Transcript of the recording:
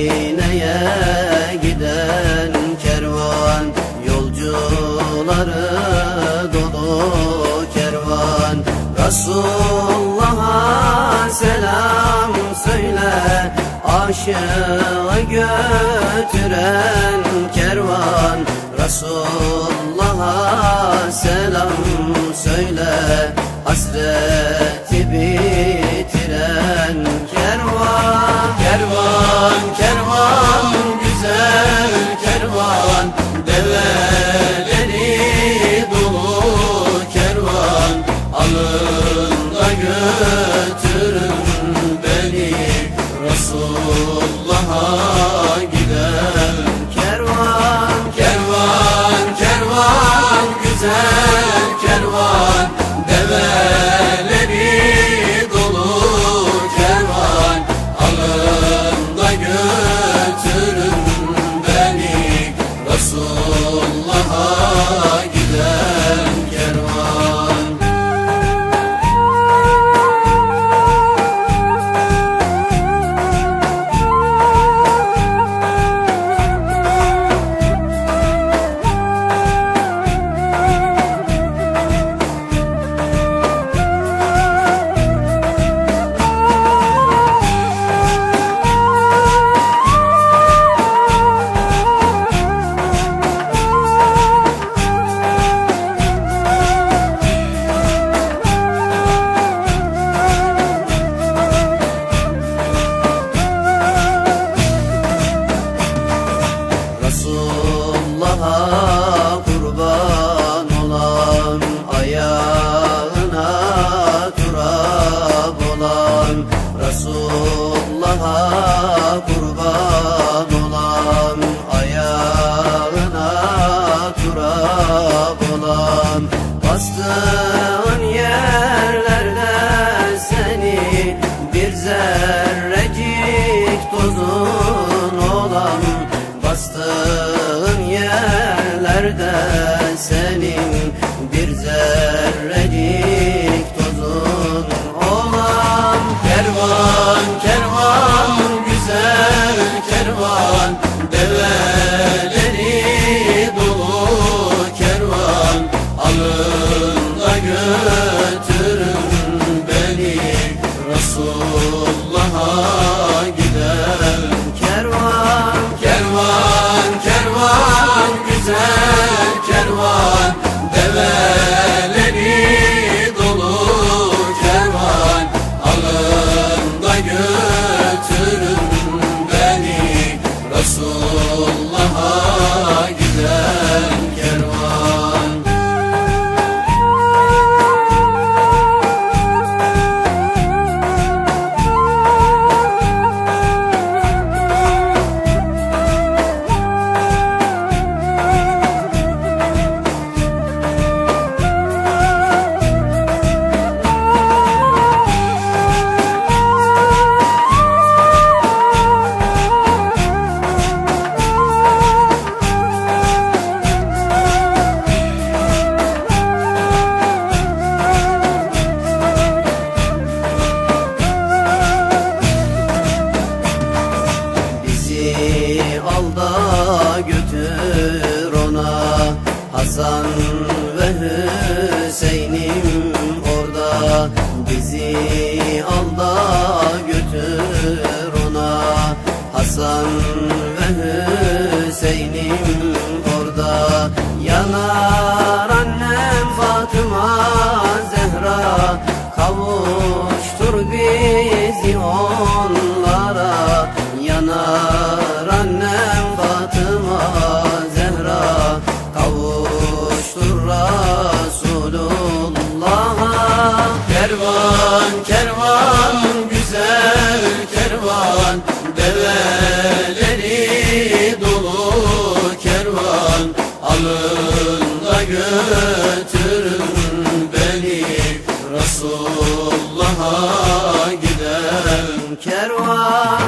Medine'ye giden kervan Yolcuları dolu kervan. Resulullah'a selam söyle Aşığı götüren kervan. Resulullah'a selam söyle Hasreti bir götürün beni Resulullah'a giden kervan. Kervan, kervan, güzel kervan. Develeri dolu kervan. Alın da götürün beni Resulullah'a giden Bastığın yerlerde seni bir zerrecik tozun olan Bastığın yerlerde senin Hasan ve Hüseyin'im orada. Bizi al götür ona. Hasan ve Hüseyin'im orada. Yanar annem Fatıma Zehra. Kavuştur bizi onlara. Yanar kervan